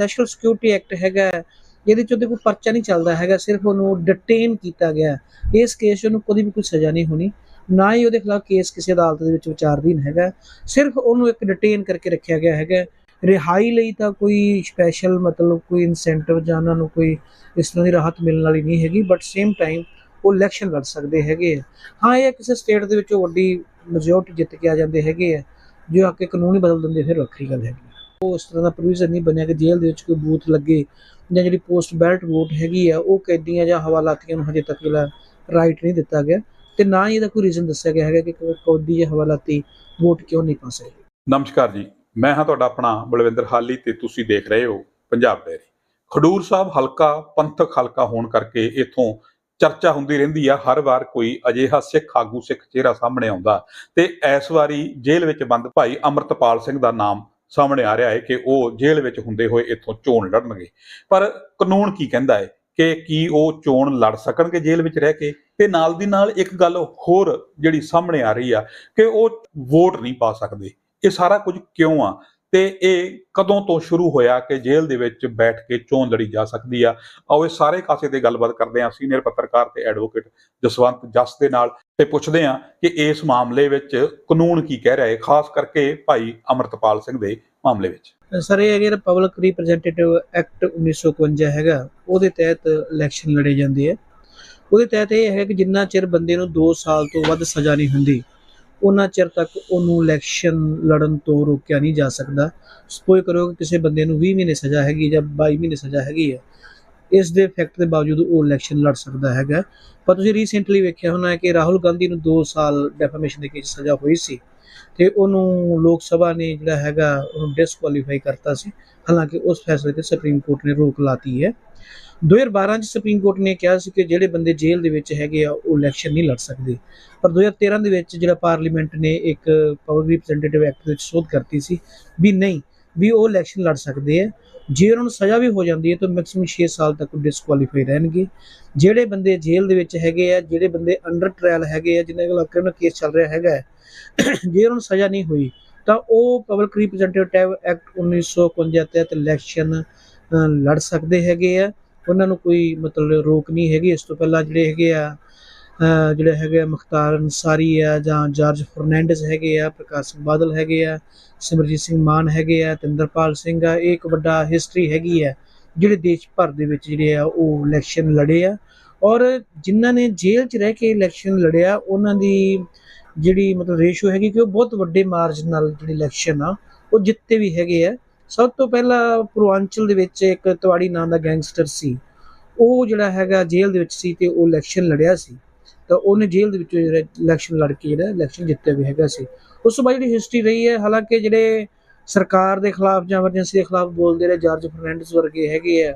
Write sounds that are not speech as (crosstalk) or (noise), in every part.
National security act ਹੈਗਾ ਇਹਦੇ ਚ ਉਹਦੇ ਕੋਈ ਪਰਚਾ ਨਹੀਂ ਚੱਲਦਾ ਹੈਗਾ, ਸਿਰਫ ਉਹਨੂੰ ਡਿਟੇਨ ਕੀਤਾ ਗਿਆ ਇਸ ਕੇਸ 'ਚ ਉਹਨੂੰ ਕਦੀ ਵੀ ਕੋਈ ਸਜ਼ਾ ਨਹੀਂ ਹੋਣੀ, ਨਾ ਹੀ ਉਹਦੇ ਖਿਲਾਫ ਕੇਸ ਕਿਸੇ ਅਦਾਲਤ ਦੇ ਵਿੱਚ ਵਿਚਾਰਧੀਨ ਹੈਗਾ ਸਿਰਫ ਉਹਨੂੰ ਇੱਕ ਡਿਟੇਨ ਕਰਕੇ ਰੱਖਿਆ ਗਿਆ ਹੈਗਾ ਰਿਹਾਈ ਲਈ ਤਾਂ ਕੋਈ ਸਪੈਸ਼ਲ ਮਤਲਬ ਕੋਈ ਇਨਸੈਂਟਿਵ ਜਾਂ ਉਹਨਾਂ ਨੂੰ ਕੋਈ ਇਸ ਤਰ੍ਹਾਂ ਦੀ ਰਾਹਤ ਮਿਲਣ ਵਾਲੀ ਨਹੀਂ ਹੈਗੀ ਬਟ ਸੇਮ ਟਾਈਮ ਉਹ ਇਲੈਕਸ਼ਨ ਲੜ ਸਕਦੇ ਹੈਗੇ ਆ ਹਾਂ, ਇਹ ਕਿਸੇ ਸਟੇਟ ਦੇ ਵਿੱਚੋਂ ਵੱਡੀ ਮੈਜੋਰਟੀ ਜਿੱਤ ਕੇ ਆ ਜਾਂਦੇ ਹੈਗੇ ਆ ਜੋ ਆ ਕੇ ਕਾਨੂੰਨ ਹੀ ਬਦਲ ਦਿੰਦੇ, ਫਿਰ ਵੱਖਰੀ ਗੱਲ ਹੈਗੀ ਉਹ ਇਸ ਤਰ੍ਹਾਂ ਦਾ ਪ੍ਰੋਵੀਜ਼ਨ ਨਹੀਂ ਬਣਿਆ ਕਿ ਜੇਲ੍ਹ ਦੇ ਵਿੱਚ ਕੋਈ ਬੂਥ ਲੱਗੇ ਜਾਂ ਜਿਹੜੀ ਪੋਸਟ ਬੈਲਟ ਵੋਟ ਹੈਗੀ ਆ, ਉਹ ਕੈਦੀਆਂ ਜਾਂ ਹਵਾਲਾਤੀਆਂ ਨੂੰ ਹਜੇ ਤੱਕ ਜਿਹੜਾ ਰਾਈਟ ਨਹੀਂ ਦਿੱਤਾ ਗਿਆ ਤੇ ਨਾ ਹੀ ਇਹਦਾ ਕੋਈ ਰੀਜ਼ਨ ਦੱਸਿਆ ਗਿਆ ਹੈਗਾ ਕਿ ਕੌਦੀ ਜਾਂ ਹਵਾਲਾਤੀ ਵੋਟ ਕਿਉਂ ਨਹੀਂ ਪਾ ਸਕਦੇ ਨਮਸਕਾਰ ਜੀ, ਮੈਂ ਹਾਂ ਤੁਹਾਡਾ ਆਪਣਾ ਬਲਵਿੰਦਰ ਹਾਲੀ ਤੇ ਤੁਸੀਂ ਦੇਖ ਰਹੇ ਹੋ ਪੰਜਾਬ ਡੈਰੀ ਖਡੂਰ ਸਾਹਿਬ ਹਲਕਾ ਪੰਥਕ ਹਲਕਾ ਹੋਣ ਕਰਕੇ ਇਥੋਂ ਚਰਚਾ ਹੁੰਦੀ ਰਹਿੰਦੀ ਆ, ਹਰ ਵਾਰ ਕੋਈ ਅਜਿਹਾ ਸਿੱਖ ਆਗੂ ਸਿੱਖ ਚਿਹਰਾ ਸਾਹਮਣੇ ਆਉਂਦਾ ਤੇ ਇਸ ਵਾਰੀ ਜੇਲ੍ਹ ਵਿੱਚ ਬੰਦ ਭਾਈ ਅਮਰਤਪਾਲ ਸਿੰਘ ਦਾ ਨਾਮ ਸਾਹਮਣੇ ਆ ਰਿਹਾ ਹੈ ਕਿ ਉਹ ਜੇਲ੍ਹ ਵਿੱਚ ਹੁੰਦੇ ਹੋਏ ਇੱਥੋਂ ਚੋਣ ਲੜਨਗੇ। ਪਰ ਕਾਨੂੰਨ ਕੀ ਕਹਿੰਦਾ ਹੈ ਕਿ ਕੀ ਉਹ ਚੋਣ ਲੜ ਸਕਣਗੇ ਜੇਲ੍ਹ ਵਿੱਚ ਰਹਿ ਕੇ? ਤੇ ਨਾਲ ਦੀ ਨਾਲ ਇੱਕ ਗੱਲ ਹੋਰ ਜਿਹੜੀ ਸਾਹਮਣੇ ਆ ਰਹੀ ਆ ਕਿ ਉਹ ਵੋਟ ਨਹੀਂ ਪਾ ਸਕਦੇ। ਇਹ ਸਾਰਾ ਕੁਝ ਕਿਉਂ ਆ? ਤੇ ਇਹ ਕਦੋਂ ਤੋਂ ਸ਼ੁਰੂ ਹੋਇਆ ਕਿ ਜੇਲ੍ਹ ਦੇ ਵਿੱਚ ਬੈਠ ਕੇ ਚੋਣ ਲੜੀ ਜਾ ਸਕਦੀ ਆ? ਆਓ ਇਹ ਸਾਰੇ ਕਾਸੇ ਤੇ ਗੱਲਬਾਤ ਕਰਦੇ ਹਾਂ ਸੀਨੀਅਰ ਪੱਤਰਕਾਰ ਤੇ ਐਡਵੋਕੇਟ ਜਸਵੰਤ ਜਸ ਦੇ ਨਾਲ ਤੇ ਪੁੱਛਦੇ ਹਾਂ ਕਿ ਇਸ ਮਾਮਲੇ ਵਿੱਚ ਕਾਨੂੰਨ ਕੀ ਕਹਿ ਰਿਹਾ ਹੈ, ਖਾਸ ਕਰਕੇ ਭਾਈ ਅਮਰਤਪਾਲ ਸਿੰਘ ਦੇ ਮਾਮਲੇ ਵਿੱਚ। ਸਰ, ਇਹ ਹੈਗੇ ਪਬਲਿਕ ਰਿਪਰੈਜ਼ੈਂਟੇਟਿਵ ਐਕਟ 1951 ਹੈਗਾ। ਉਹਦੇ ਤਹਿਤ ਇਲੈਕਸ਼ਨ ਲੜੇ ਜਾਂਦੇ ਆ ਉਹਦੇ ਤਹਿਤ ਇਹ ਹੈ ਕਿ ਜਿੰਨਾ ਚਿਰ ਬੰਦੇ ਨੂੰ 2 ਸਾਲ ਤੋਂ ਵੱਧ ਸਜ਼ਾ ਨਹੀਂ ਹੁੰਦੀ ਉਹਨਾਂ ਚਿਰ ਤੱਕ ਉਹਨੂੰ ਇਲੈਕਸ਼ਨ ਲੜਨ ਤੋਂ ਰੋਕਿਆ ਨਹੀਂ ਜਾ ਸਕਦਾ। ਸਪੋਜ਼ ਕਰੋ ਕਿ ਕਿਸੇ ਬੰਦੇ ਨੂੰ 20 ਮਹੀਨੇ ਸਜ਼ਾ ਹੈਗੀ ਜਾਂ 22 ਮਹੀਨੇ ਸਜ਼ਾ ਹੈਗੀ ਹੈ ਇਸ ਦੇ ਫੈਕਟ ਦੇ ਬਾਵਜੂਦ ਉਹ ਇਲੈਕਸ਼ਨ ਲੜ ਸਕਦਾ ਹੈਗਾ। ਪਰ ਤੁਸੀਂ ਰੀਸੈਂਟਲੀ ਵੇਖਿਆ ਹੋਣਾ ਕਿ ਰਾਹੁਲ ਗਾਂਧੀ ਨੂੰ 2 ਸਾਲ ਡੈਫਾਮੇਸ਼ਨ ਦੇ ਕੇਸ ਸਜ਼ਾ ਹੋਈ ਸੀ ਤੇ ਉਹਨੂੰ ਲੋਕ ਸਭਾ ਨੇ ਜਿਹੜਾ ਹੈਗਾ ਉਹਨੂੰ ਡਿਸਕੁਆਲੀਫਾਈ ਕਰਤਾ ਸੀ। ਹਾਲਾਂਕਿ ਉਸ ਫੈਸਲੇ ਤੇ ਸੁਪਰੀਮ ਕੋਰਟ ਨੇ ਰੋਕ ਲਾਤੀ ਹੈ। 2012 ਚ ਸੁਪਰੀਮ ਕੋਰਟ ਨੇ ਕਿਹਾ ਸੀ ਕਿ ਜਿਹੜੇ ਬੰਦੇ ਜੇਲ੍ਹ ਦੇ ਵਿੱਚ ਹੈਗੇ ਆ, ਉਹ ਇਲੈਕਸ਼ਨ ਨਹੀਂ ਲੜ ਸਕਦੇ। ਪਰ 2013 ਦੇ ਵਿੱਚ ਜਿਹੜਾ ਪਾਰਲੀਮੈਂਟ ਨੇ ਇੱਕ ਪਬਲਿਕ ਰਿਪਰੈਜ਼ੈਂਟੇਟਿਵ ਐਕਟ ਵਿੱਚ ਸੋਧ ਕਰਤੀ ਸੀ ਵੀ ਨਹੀਂ, ਵੀ ਉਹ ਇਲੈਕਸ਼ਨ ਲੜ ਸਕਦੇ ਆ। ਜੇ ਉਹਨਾਂ ਨੂੰ ਸਜ਼ਾ ਵੀ ਹੋ ਜਾਂਦੀ ਹੈ, ਤਾਂ ਮੈਕਸਿਮਮ 6 ਸਾਲ ਤੱਕ ਡਿਸਕੁਆਲੀਫਾਈ ਰਹਿਣਗੇ। ਜਿਹੜੇ ਬੰਦੇ ਜੇਲ੍ਹ ਦੇ ਵਿੱਚ ਹੈਗੇ ਆ, ਜਿਹੜੇ ਬੰਦੇ ਅੰਡਰ ਟ੍ਰਾਇਲ ਹੈਗੇ ਆ, ਜਿਨ੍ਹਾਂ ਕੋਲ ਕ੍ਰਿਮੀਨਲ ਕੇਸ ਚੱਲ ਰਿਹਾ ਹੈਗਾ (coughs) ਜੇ ਉਹਨਾਂ ਨੂੰ ਸਜ਼ਾ ਨਹੀਂ ਹੋਈ, ਤਾਂ ਉਹ ਪਬਲਿਕ ਰਿਪਰੈਜ਼ੈਂਟੇਟਿਵ ਐਕਟ 1951 ਤਹਿਤ ਇਲੈਕਸ਼ਨ ਲੜ ਸਕਦੇ ਹੈਗੇ ਆ। ਉਹਨਾਂ ਨੂੰ ਕੋਈ ਮਤਲਬ ਰੋਕ ਨਹੀਂ ਹੈਗੀ। ਇਸ ਤੋਂ ਪਹਿਲਾਂ ਜਿਹੜੇ ਹੈਗੇ ਆ, ਅਹ ਜਿਹੜੇ ਹੈਗੇ ਮੁਖਤਾਰ ਅਨਸਾਰੀ ਆ ਜਾਂ ਜਾਰਜ ਫਰਨੈਂਡਸ ਹੈਗੇ ਆ, ਪ੍ਰਕਾਸ਼ ਸਿੰਘ ਬਾਦਲ ਹੈਗੇ ਆ, ਸਿਮਰਜੀਤ ਸਿੰਘ ਮਾਨ ਹੈਗੇ ਆ, ਤਿੰਦਰਪਾਲ ਸਿੰਘ ਆ, ਇਹ ਇੱਕ ਵੱਡਾ ਹਿਸਟਰੀ ਹੈਗੀ ਆ, ਜਿਹੜੇ ਦੇਸ਼ ਭਰ ਦੇ ਵਿੱਚ ਜਿਹੜੇ ਆ ਉਹ ਇਲੈਕਸ਼ਨ ਲੜੇ ਆ। ਔਰ ਜਿਨ੍ਹਾਂ ਨੇ ਜੇਲ੍ਹ 'ਚ ਰਹਿ ਕੇ ਇਲੈਕਸ਼ਨ ਲੜਿਆ, ਉਹਨਾਂ ਦੀ ਜਿਹੜੀ ਮਤਲਬ ਰੇਸ਼ੋ ਹੈਗੀ ਕਿ ਉਹ ਬਹੁਤ ਵੱਡੇ ਮਾਰਜਨ ਨਾਲ ਜਿਹੜੀ ਇਲੈਕਸ਼ਨ ਆ, ਉਹ ਜਿੱਤੇ ਵੀ ਹੈਗੇ ਆ। ਸਭ ਤੋਂ ਪਹਿਲਾਂ ਪੂਰਵਾਂਚਲ ਦੇ ਵਿੱਚ ਇੱਕ ਤਵਾੜੀ ਨਾਂ ਦਾ ਗੈਂਗਸਟਰ ਸੀ। ਉਹ ਜਿਹੜਾ ਹੈਗਾ ਜੇਲ੍ਹ ਦੇ ਵਿੱਚ ਸੀ ਤੇ ਉਹ ਇਲੈਕਸ਼ਨ ਲੜਿਆ ਸੀ। ਤਾਂ ਉਹਨੇ ਜੇਲ੍ਹ ਦੇ ਵਿੱਚ ਜਿਹੜਾ ਇਲੈਕਸ਼ਨ ਲੜ ਕੇ ਜਿਹੜਾ ਇਲੈਕਸ਼ਨ ਜਿੱਤਿਆ ਵੀ ਹੈਗਾ ਸੀ। ਉਸ ਤੋਂ ਬਾਅਦ ਜਿਹੜੀ ਹਿਸਟਰੀ ਰਹੀ ਹੈ, ਹਾਲਾਂਕਿ ਜਿਹੜੇ ਸਰਕਾਰ ਦੇ ਖਿਲਾਫ ਜਾਂ ਐਮਰਜੈਂਸੀ ਦੇ ਖਿਲਾਫ ਬੋਲਦੇ ਰਹੇ ਜਾਰਜ ਫਰਨੈਂਡਸ ਵਰਗੇ ਹੈਗੇ ਆ,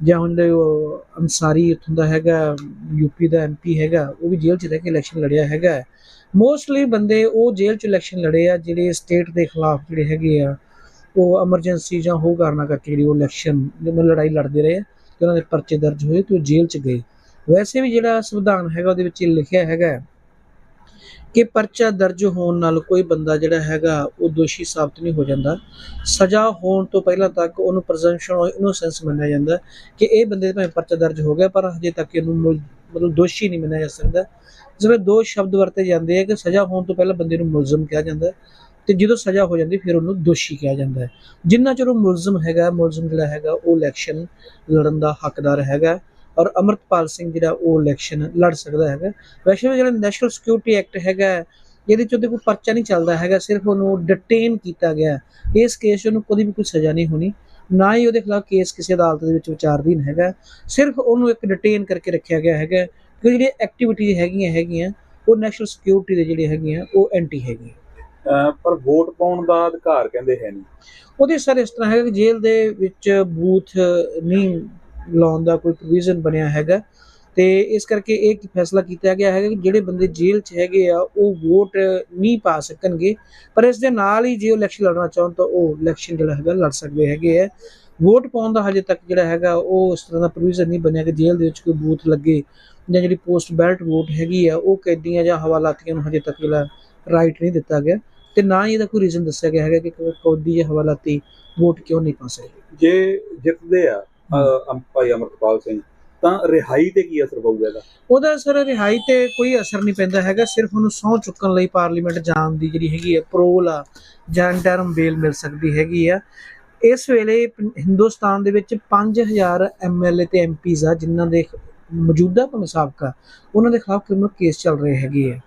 ਜਾਂ ਹੁੰਦੇ ਉਹ ਅੰਸਾਰੀ ਉੱਥੋਂ ਦਾ ਹੈਗਾ ਯੂਪੀ ਦਾ ਐਮਪੀ ਹੈਗਾ, ਉਹ ਵੀ ਜੇਲ੍ਹ 'ਚ ਰਹਿ ਕੇ ਇਲੈਕਸ਼ਨ ਲੜਿਆ ਹੈਗਾ। ਮੋਸਟਲੀ ਬੰਦੇ ਉਹ ਜੇਲ੍ਹ 'ਚ ਇਲੈਕਸ਼ਨ ਲੜੇ ਆ ਜਿਹੜੇ ਸਟੇਟ ਦੇ ਖਿਲਾਫ ਜਿਹੜੇ ਹੈਗੇ ਆ। ਉਹ ਐਮਰਜੈਂਸੀ ਜਾਂ ਹੋ ਕਾਰਨਾਂ ਕਰਕੇ ਜਿਹੜੀ ਉਹ ਇਲੈਕਸ਼ਨ ਜਿਵੇਂ ਲੜਾਈ ਲੜਦੇ ਰਹੇ ਤੇ ਉਹਨਾਂ ਦੇ ਪਰਚੇ ਦਰਜ ਹੋਏ ਤੇ ਉਹ ਜੇਲ੍ਹ 'ਚ ਗਏ। ਵੈਸੇ ਵੀ ਜਿਹੜਾ ਸੰਵਿਧਾਨ ਹੈਗਾ, ਉਹਦੇ ਵਿੱਚ ਇਹ ਲਿਖਿਆ ਹੈਗਾ ਕਿ ਪਰਚਾ ਦਰਜ ਹੋਣ ਨਾਲ ਕੋਈ ਬੰਦਾ ਜਿਹੜਾ ਹੈਗਾ, ਉਹ ਦੋਸ਼ੀ ਸਾਬਤ ਨਹੀਂ ਹੋ ਜਾਂਦਾ। ਸਜ਼ਾ ਹੋਣ ਤੋਂ ਪਹਿਲਾਂ ਤੱਕ ਉਹਨੂੰ ਪ੍ਰੈਜ਼ੈਂਸ਼ਨ ਆਫ ਇਨੋਸੈਂਸ ਮੰਨਿਆ ਜਾਂਦਾ ਕਿ ਇਹ ਬੰਦੇ ਭਾਵੇਂ ਪਰਚਾ ਦਰਜ ਹੋ ਗਿਆ, ਪਰ ਹਜੇ ਤੱਕ ਇਹਨੂੰ ਮਤਲਬ ਦੋਸ਼ੀ ਨਹੀਂ ਮੰਨਿਆ ਜਾ ਸਕਦਾ। ਜਿਵੇਂ ਦੋ ਸ਼ਬਦ ਵਰਤੇ ਜਾਂਦੇ ਆ ਕਿ ਸਜ਼ਾ ਹੋਣ ਤੋਂ ਪਹਿਲਾਂ ਬੰਦੇ ਨੂੰ ਮੁਲਜ਼ਮ ਕਿਹਾ ਜਾਂਦਾ ਤੇ ਜਦੋਂ ਸਜ਼ਾ ਹੋ ਜਾਂਦੀ, ਫਿਰ ਉਹਨੂੰ ਦੋਸ਼ੀ ਕਿਹਾ ਜਾਂਦਾ ਹੈ। ਜਿੰਨਾ ਚਿਰ ਉਹ ਮੁਲਜ਼ਮ ਹੈਗਾ, ਮੁਲਜ਼ਮ ਜਿਹੜਾ ਹੈਗਾ, ਉਹ ਇਲੈਕਸ਼ਨ ਲੜਨ ਦਾ ਹੱਕਦਾਰ ਹੈਗਾ ਔਰ ਅਮਰਤਪਾਲ ਸਿੰਘ ਜਿਹੜਾ, ਉਹ ਇਲੈਕਸ਼ਨ ਲੜ ਸਕਦਾ ਹੈਗਾ। ਵੈਸੇ ਵੀ ਜਿਹੜਾ ਨੈਸ਼ਨਲ ਸਿਕਿਉਰਿਟੀ ਐਕਟ ਹੈਗਾ, ਇਹਦੇ ਚ ਉਹਦੇ ਕੋਈ ਪਰਚਾ ਨਹੀਂ ਚੱਲਦਾ ਹੈਗਾ, ਸਿਰਫ ਉਹਨੂੰ ਡਿਟੇਨ ਕੀਤਾ ਗਿਆ ਇਸ ਕੇਸ 'ਚ ਉਹਨੂੰ ਕਦੀ ਵੀ ਕੋਈ ਸਜ਼ਾ ਨਹੀਂ ਹੋਣੀ, ਨਾ ਹੀ ਉਹਦੇ ਖਿਲਾਫ ਕੇਸ ਕਿਸੇ ਅਦਾਲਤ ਦੇ ਵਿੱਚ ਵਿਚਾਰਧੀਨ ਹੈਗਾ। ਸਿਰਫ ਉਹਨੂੰ ਇੱਕ ਡਿਟੇਨ ਕਰਕੇ ਰੱਖਿਆ ਗਿਆ ਹੈਗਾ ਕਿ ਜਿਹੜੀਆਂ ਐਕਟੀਵਿਟੀ ਹੈਗੀਆਂ ਹੈਗੀਆਂ, ਉਹ ਨੈਸ਼ਨਲ ਸਿਕਿਉਰਿਟੀ ਦੇ ਜਿਹੜੇ ਹੈਗੀਆਂ, ਉਹ ਐਂਟੀ ਹੈਗੀਆਂ। ਪਰ ਵੋਟ ਪਾਉਣ ਦਾ ਅਧਿਕਾਰ ਕਹਿੰਦੇ ਹੈ ਨਹੀਂ। ਉਹਦੇ ਸਰ ਇਸ ਤਰ੍ਹਾਂ ਹੈਗਾ ਕਿ ਜੇਲ੍ਹ ਦੇ ਵਿੱਚ ਬੂਥ ਨਹੀਂ ਲਾਉਣ ਦਾ ਕੋਈ ਪ੍ਰੋਵੀਜ਼ਨ ਬਣਿਆ ਹੈਗਾ। ਤੇ ਇਸ ਕਰਕੇ ਇਹ ਫੈਸਲਾ ਕੀਤਾ ਗਿਆ ਹੈਗਾ ਕਿ ਜਿਹੜੇ ਬੰਦੇ ਜੇਲ੍ਹ 'ਚ ਹੈਗੇ ਆ, ਉਹ ਵੋਟ ਨਹੀਂ ਪਾ ਸਕਣਗੇ। ਪਰ ਇਸ ਦੇ ਨਾਲ ਹੀ ਜੇ ਉਹ ਇਲੈਕਸ਼ਨ ਲੜਨਾ ਚਾਹਣ ਤਾਂ ਉਹ ਇਲੈਕਸ਼ਨ ਜਿਹੜਾ ਹੈਗਾ ਲੜ ਸਕਦੇ ਹੈਗੇ ਆ। ਵੋਟ ਪਾਉਣ ਦਾ ਹਜੇ ਤੱਕ ਜਿਹੜਾ ਹੈਗਾ, ਉਹ ਇਸ ਤਰ੍ਹਾਂ ਦਾ ਪ੍ਰੋਵੀਜ਼ਨ ਨਹੀਂ ਬਣਿਆ ਕਿ ਜੇਲ੍ਹ ਦੇ ਵਿੱਚ ਕੋਈ ਬੂਥ ਲੱਗੇ ਜਾਂ ਜਿਹੜੀ ਪੋਸਟ ਬੈਲਟ ਵੋਟ ਹੈਗੀ ਆ, ਉਹ ਕੈਦੀਆਂ ਜਾਂ ਹਵਾਲਾਤੀਆਂ ਨੂੰ ਹਜੇ ਤੱਕ ਜਿਹੜਾ ਰਾਈਟ ਨਹੀਂ ਦਿੱਤਾ ਗਿਆ। ਤੇ ਨਾ ਹੀ ਇਹਦਾ ਕੋਈ ਰੀਜ਼ਨ ਦੱਸਿਆ ਗਿਆ ਹੈਗਾ ਕਿ ਕੌਦੀ ਜਾਂ ਹਵਾਲਾਤੀ ਵੋਟ ਕਿਉਂ ਨਹੀਂ ਪਾ ਸਕਦੇ? ਜੇ ਜਿੱਤਦੇ ਆ ਭਾਈ ਅਮਰਪਾਲ ਸਿੰਘ ਤਾਂ ਰਿਹਾਈ ਤੇ ਕੀ ਅਸਰ ਪਊਗਾ ਇਹਦਾ? ਉਹਦਾ ਸਰ ਰਿਹਾਈ ਤੇ ਕੋਈ ਅਸਰ ਨਹੀਂ ਪੈਂਦਾ ਹੈਗਾ ਸਿਰਫ ਉਹਨੂੰ ਸਹੁੰ ਚੁੱਕਣ ਲਈ ਪਾਰਲੀਮੈਂਟ ਜਾਣ ਦੀ ਜਿਹੜੀ ਹੈਗੀ ਹੈ ਪ੍ਰੋਲ ਆ ਜਾਂ ਟਰਮ ਬੇਲ ਮਿਲ ਸਕਦੀ ਹੈਗੀ ਆ। ਇਸ ਵੇਲੇ ਹਿੰਦੁਸਤਾਨ ਦੇ ਵਿੱਚ 5000 ਐਮਐਲਏ ਤੇ ਐਮਪੀਜ਼ ਆ ਜਿਨ੍ਹਾਂ ਦੇ ਮੌਜੂਦਾ ਭਾਵੇਂ ਸਾਬਕਾ ਉਹਨਾਂ ਦੇ ਖਿਲਾਫ ਕ੍ਰਿਮੀਨਲ ਕੇਸ ਚੱਲ ਰਹੇ ਹੈਗੇ ਆ।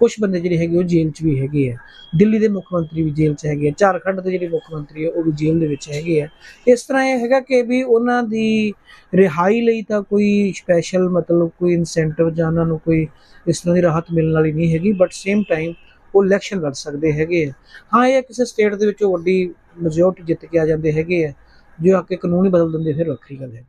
ਕੁਝ ਬੰਦੇ ਜਿਹੜੇ ਹੈਗੇ ਉਹ ਜੇਲ੍ਹ 'ਚ ਵੀ ਹੈਗੇ ਆ। ਦਿੱਲੀ ਦੇ ਮੁੱਖ ਮੰਤਰੀ ਵੀ ਜੇਲ੍ਹ 'ਚ ਹੈਗੇ ਆ। ਝਾਰਖੰਡ ਦੇ ਜਿਹੜੇ ਮੁੱਖ ਮੰਤਰੀ ਆ, ਉਹ ਵੀ ਜੇਲ੍ਹ ਦੇ ਵਿੱਚ ਹੈਗੇ ਆ। ਇਸ ਤਰ੍ਹਾਂ ਇਹ ਹੈਗਾ ਕਿ ਵੀ ਉਹਨਾਂ ਦੀ ਰਿਹਾਈ ਲਈ ਤਾਂ ਕੋਈ ਸਪੈਸ਼ਲ ਮਤਲਬ ਕੋਈ ਇਨਸੈਂਟਿਵ ਜਾਂ ਉਹਨਾਂ ਨੂੰ ਕੋਈ ਇਸ ਤਰ੍ਹਾਂ ਦੀ ਰਾਹਤ ਮਿਲਣ ਵਾਲੀ ਨਹੀਂ ਹੈਗੀ ਬਟ ਸੇਮ ਟਾਈਮ ਉਹ ਇਲੈਕਸ਼ਨ ਲੜ ਸਕਦੇ ਹੈਗੇ ਆ। ਹਾਂ, ਇਹ ਕਿਸੇ ਸਟੇਟ ਦੇ ਵਿੱਚੋਂ ਵੱਡੀ ਮੈਜੋਰਟੀ ਜਿੱਤ ਕੇ ਆ ਜਾਂਦੇ ਹੈਗੇ ਆ, ਜੋ ਆ ਕੇ ਕਾਨੂੰਨ ਹੀ ਬਦਲ ਦਿੰਦੇ, ਫਿਰ ਵੱਖਰੀ ਗੱਲ ਹੈ